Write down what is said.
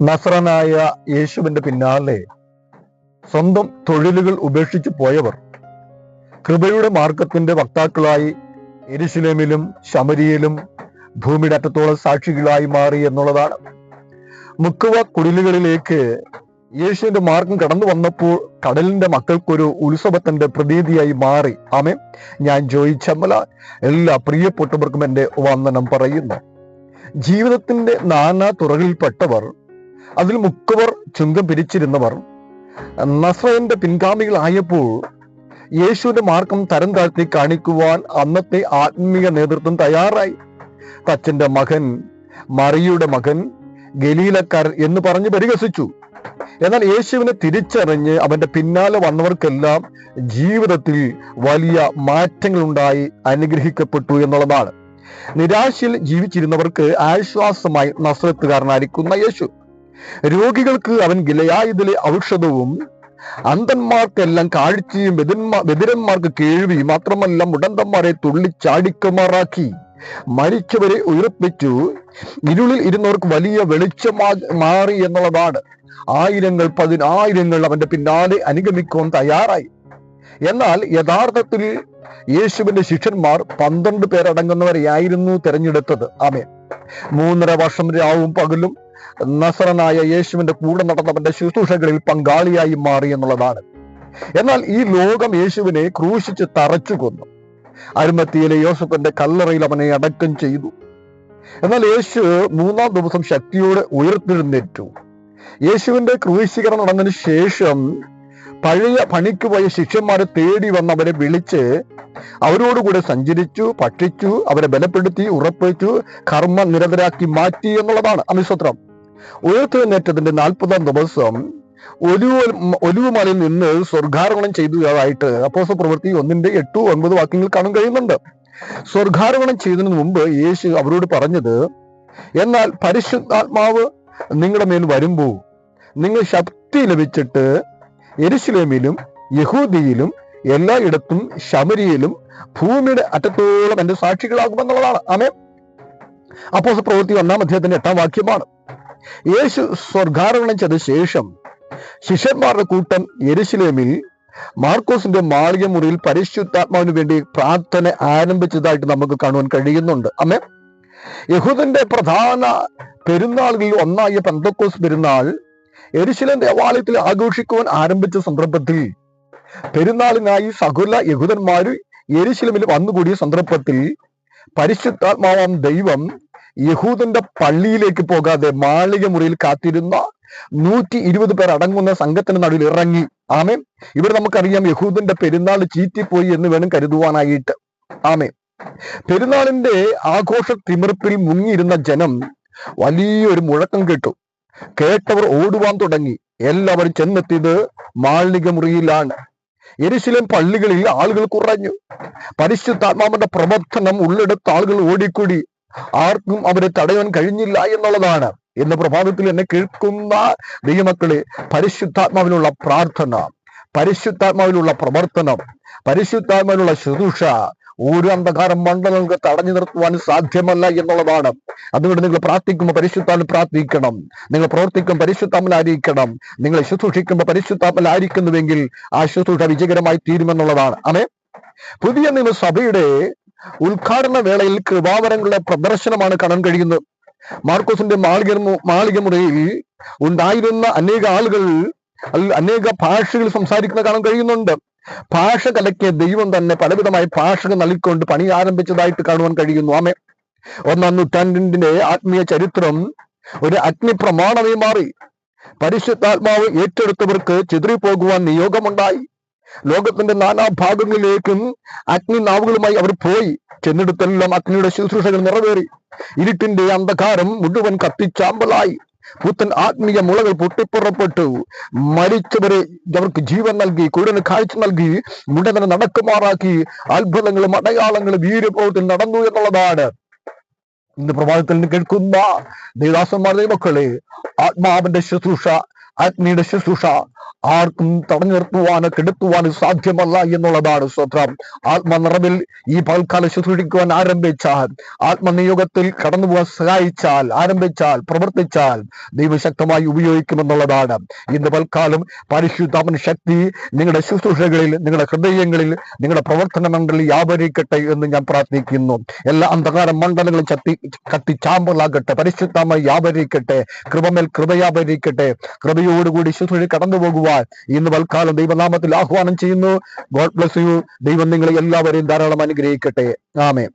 നസ്രനായ യേശുവിന്റെ പിന്നാലെ സ്വന്തം തൊഴിലുകൾ ഉപേക്ഷിച്ചു പോയവർ കൃപയുടെ മാർഗത്തിന്റെ വക്താക്കളായി എരുസലേമിലും ശമരിയിലും ഭൂമിയുടെ അറ്റത്തോളം സാക്ഷികളായി മാറി എന്നുള്ളതാണ്. മുക്കുവ കുടിലുകളിലേക്ക് യേശുവിന്റെ മാർഗം കടന്നു വന്നപ്പോൾ കടലിന്റെ മക്കൾക്കൊരു ഉത്സവത്തിന്റെ പ്രതീതിയായി മാറി. ആമേ ഞാൻ ജോയി ചമ്മല എല്ലാ പ്രിയപ്പെട്ടവർക്കും എന്റെ വന്ദനം പറയുന്നു. ജീവിതത്തിന്റെ നാനാ തുറകളിൽപ്പെട്ടവർ അതിൽ മുക്കവർ ചുങ്കം പിരിച്ചിരുന്നവർ. നസ്രയന്റെ പിൻഗാമികളായപ്പോൾ യേശുവിന്റെ മാർഗം തരം താഴ്ത്തി കാണിക്കുവാൻ അന്നത്തെ ആത്മീയ നേതൃത്വം തയ്യാറായി. തച്ചന്റെ മകൻ മറിയുടെ മകൻ ഗലീലക്കാരൻ എന്ന് പറഞ്ഞ് പരിഹസിച്ചു. എന്നാൽ യേശുവിനെ തിരിച്ചറിഞ്ഞ് അവന്റെ പിന്നാലെ വന്നവർക്കെല്ലാം ജീവിതത്തിൽ വലിയ മാറ്റങ്ങൾ ഉണ്ടായി അനുഗ്രഹിക്കപ്പെട്ടു എന്നുള്ളതാണ്. നിരാശയിൽ ജീവിച്ചിരുന്നവർക്ക് ആശ്വാസമായി നസ്രത്തുകാരനായിരിക്കുന്ന യേശു. രോഗികൾക്ക് അവൻ ഗിലയായതിലെ ഔഷധവും അന്ധന്മാർക്കെല്ലാം കാഴ്ചയും വെതിരന്മാർക്ക് കേൾവി കേൾവിയും മാത്രമല്ല മുടന്തന്മാരെ തുള്ളി ചാടിക്കുമാറാക്കി മരിച്ചവരെ ഉയർപ്പിച്ചു. ഇരുളിൽ ഇരുന്നവർക്ക് വലിയ വെളിച്ചമാ മാറി എന്നുള്ളതാണ്. ആയിരങ്ങൾ പതിനായിരങ്ങൾ അവന്റെ പിന്നാലെ അനുഗമിക്കാൻ തയ്യാറായി. എന്നാൽ യഥാർത്ഥത്തിൽ യേശുവിന്റെ ശിഷ്യന്മാർ പന്ത്രണ്ട് പേരടങ്ങുന്നവരെയായിരുന്നു തെരഞ്ഞെടുത്തത്. ആമേ മൂന്നര വർഷം രാവും പകലും നസറനായ യേശുവിന്റെ കൂടെ നടന്നവന്റെ ശുശ്രൂഷകളിൽ പങ്കാളിയായി മാറി എന്നുള്ളതാണ്. എന്നാൽ ഈ ലോകം യേശുവിനെ ക്രൂശിച്ച് തറച്ചു കൊന്നു. അരുമത്തിയിലെ യോസഫിന്റെ കല്ലറയിൽ അവനെ അടക്കം ചെയ്തു. എന്നാൽ യേശു മൂന്നാം ദിവസം ശക്തിയോടെ ഉയർത്തെഴുന്നേറ്റു. യേശുവിന്റെ ക്രൂശീകരണം നടന്നതിന് ശേഷം പഴയ പണിക്ക് പോയ ശിഷ്യന്മാരെ തേടി വന്ന് അവരെ വിളിച്ച് അവരോടുകൂടെ സഞ്ചരിച്ചു ഭക്ഷിച്ചു അവരെ ബലപ്പെടുത്തി ഉറപ്പിച്ചു കർമ്മ നിരതരാക്കി മാറ്റി എന്നുള്ളതാണ് അമിസ്വത്രം ഉയർത്തെഴുന്നേറ്റതിന്റെ നാൽപ്പതാം ദിവസം ഒലിവ് ഒലിവുമലയിൽ നിന്ന് സ്വർഗാരോഹണം ചെയ്തതായിട്ട് അപ്പോസ പ്രവൃത്തി ഒന്നിന്റെ എട്ടു ഒൻപത് വാക്യങ്ങൾ കാണാൻ കഴിയുന്നുണ്ട്. സ്വർഗാരോഹണം ചെയ്തതിന് മുമ്പ് യേശു അവരോട് പറഞ്ഞത് എന്നാൽ പരിശുദ്ധാത്മാവ് നിങ്ങളുടെ മേൽ വരുമ്പോൾ നിങ്ങൾ ശക്തി ലഭിച്ചിട്ട് എരുസലേമിലും യഹൂദിയിലും എല്ലായിടത്തും ശമരിയിലും ഭൂമിയുടെ അറ്റത്തോളം എന്റെ സാക്ഷികളാകുമെന്നുള്ളതാണ് ആമേ അപ്പോസ് പ്രവൃത്തി ഒന്നാം അധ്യായത്തിന്റെ എട്ടാം വാക്യമാണ്. യേശു സ്വർഗാരോഹണം ചെയ്ത ശേഷം ശിഷ്യന്മാരുടെ കൂട്ടം യെരുശലേമിൽ മാർക്കോസിന്റെ മാളിക മുറിയിൽ പരിശുദ്ധാത്മാവിന് വേണ്ടി പ്രാർത്ഥന ആരംഭിച്ചതായിട്ട് നമുക്ക് കാണുവാൻ കഴിയുന്നുണ്ട്. അമ്മേ യഹൂദന്റെ പ്രധാന പെരുന്നാളുകളിൽ ഒന്നായ പെന്തക്കോസ് പെരുന്നാൾ എരിശിലൻ ദേവാലയത്തിൽ ആഘോഷിക്കുവാൻ ആരംഭിച്ച സന്ദർഭത്തിൽ പെരുന്നാളിനായി സകുല യഹൂദന്മാര് എരിശിലമിൽ വന്നുകൂടിയ സന്ദർഭത്തിൽ പരിശുദ്ധാത്മാവാം ദൈവം യഹൂദന്റെ പള്ളിയിലേക്ക് പോകാതെ മാളിക മുറിയിൽ കാത്തിരുന്ന നൂറ്റി ഇരുപത് പേർ അടങ്ങുന്ന സംഘത്തിന് നടുവിൽ ഇറങ്ങി. ആമേ ഇവിടെ നമുക്കറിയാം യഹൂദന്റെ പെരുന്നാൾ ചീറ്റിപ്പോയി എന്ന് വേണം കരുതുവാനായിട്ട്. ആമേ പെരുന്നാളിന്റെ ആഘോഷ തിമിർപ്പിൽ മുങ്ങിയിരുന്ന ജനം വലിയൊരു മുഴക്കം കേട്ടു. കേട്ടവർ ഓടുവാൻ തുടങ്ങി. എല്ലാവരും ചെന്നെത്തിയത് മാളിക മുറിയിലാണ്. എരിശിലം പള്ളികളിൽ ആളുകൾ കുറഞ്ഞു. പരിശുദ്ധാത്മാവിന്റെ പ്രവർത്തനം ഉള്ളെടുത്ത് ആളുകൾ ഓടിക്കൂടി. ആർക്കും അവരെ തടയാൻ കഴിഞ്ഞില്ല എന്നുള്ളതാണ്. എന്ന പ്രഭാതത്തിൽ എന്നെ കേൾക്കുന്ന ദൈവമക്കളെ പരിശുദ്ധാത്മാവിനുള്ള പ്രാർത്ഥന പരിശുദ്ധാത്മാവിലുള്ള പ്രവർത്തനം പരിശുദ്ധാത്മാവിനുള്ള ശുശ്രൂഷ ഒരു അന്ധകാരം മണ്ഡലങ്ങൾക്ക് തടഞ്ഞു നിർത്തുവാൻ സാധ്യമല്ല എന്നുള്ളതാണ്. അതുകൊണ്ട് നിങ്ങൾ പ്രാർത്ഥിക്കുമ്പോൾ പരിശുദ്ധാത്മ പ്രാർത്ഥിക്കണം. നിങ്ങൾ പ്രവർത്തിക്കുമ്പോൾ പരിശുദ്ധാമലായിരിക്കണം നിങ്ങൾ ശുശ്രൂഷിക്കുമ്പോൾ പരിശുദ്ധാമലായിരിക്കുന്നുവെങ്കിൽ ആ ശുശ്രൂഷ വിജയകരമായി തീരുമെന്നുള്ളതാണ്. അതെ പുതിയ നിയമസഭയുടെ ഉദ്ഘാടന വേളയിൽ കൃപാവരങ്ങളുടെ പ്രദർശനമാണ് കാണാൻ കഴിയുന്നത്. മാർക്കോസിന്റെ മാളിക മാളിക മുറിയിൽ ഉണ്ടായിരുന്ന അനേക ആളുകൾ അനേക ഭാഷകൾ സംസാരിക്കുന്ന കാണാൻ കഴിയുന്നുണ്ട്. ഭാഷ കലക്കിയ ദൈവം തന്നെ പലവിധമായ ഭാഷകൾ നൽകിക്കൊണ്ട് പണി ആരംഭിച്ചതായിട്ട് കാണുവാൻ കഴിയുന്നു. ആമേ ഒന്നാം നൂറ്റാണ്ടിന്റെ ആത്മീയ ചരിത്രം ഒരു അഗ്നി പ്രമാണമായി മാറി. പരിശുദ്ധാത്മാവ് ഏറ്റെടുത്തവർക്ക് ചിതറിപ്പോകുവാൻ നിയോഗമുണ്ടായി. ലോകത്തിന്റെ നാനാഭാഗങ്ങളിലേക്കും അഗ്നി നാവുകളുമായി അവർ പോയി. ചെന്നിടത്തെല്ലാം അഗ്നിയുടെ ശുശ്രൂഷകൾ നിറവേറി. ഇരുട്ടിന്റെ അന്ധകാരം മുഴുവൻ കത്തിച്ചാമ്പലായി. പുത്തൻ ആത്മീയ മുളകൾ പൊട്ടിപ്പുറപ്പെട്ടു. മരിച്ചവരെ അവർക്ക് ജീവൻ നൽകി കുഴന് കാഴ്ച നൽകി മുടനെ നടക്കുമാറാക്കി. അത്ഭുതങ്ങളും അടയാളങ്ങളും വീര്യപ്രവത്തിൽ നടന്നു എന്നുള്ളതാണ്. ഇന്ന് പ്രഭാതത്തിൽ നിന്ന് കേൾക്കുന്ന ദേവദാസന്മാരുടെ മക്കളെ ആത്മാവിന്റെ ശുശ്രൂഷ ആത്മീയുടെ ശുശ്രൂഷ ആർക്കും തടഞ്ഞു നിർത്തുവാനോ കെടുത്തുവാനോ സാധ്യമല്ല എന്നുള്ളതാണ് സ്വത്രം. ആത്മനിറവിൽ ഈ പൽക്കാല ശുശ്രൂഷിക്കുവാൻ ആരംഭിച്ചാൽ ആത്മനിയോഗത്തിൽ കടന്നു പോകാൻ സഹായിച്ചാൽ ആരംഭിച്ചാൽ പ്രവർത്തിച്ചാൽ ദൈവശക്തമായി ഉപയോഗിക്കുമെന്നുള്ളതാണ്. ഇന്ന് പൽക്കാലം പരിശുദ്ധാമൻ ശക്തി നിങ്ങളുടെ ശുശ്രൂഷകളിൽ നിങ്ങളുടെ ഹൃദയങ്ങളിൽ നിങ്ങളുടെ പ്രവർത്തന മണ്ഡലിൽ വ്യാപരിക്കട്ടെ എന്ന് ഞാൻ പ്രാർത്ഥിക്കുന്നു. എല്ലാ അന്ധകാര മണ്ഡലങ്ങളും ചത്തി കത്തിച്ചാമ്പലാകട്ടെ പരിശുദ്ധമായി വ്യാപരിക്കട്ടെ കൃപമേൽ കൃപയാപരിക്കട്ടെ കൃപയോടുകൂടി ശുശ്രൂഷ കടന്നു പോകുവാൻ ഇന്ന് വൽക്കാലം ദൈവനാമത്തിൽ ആഹ്വാനം ചെയ്യുന്നു. ഗോഡ് ബ്ലസ് യു ദൈവം നിങ്ങളെ എല്ലാവരെയും ധാരാളം അനുഗ്രഹിക്കട്ടെ. ആമേ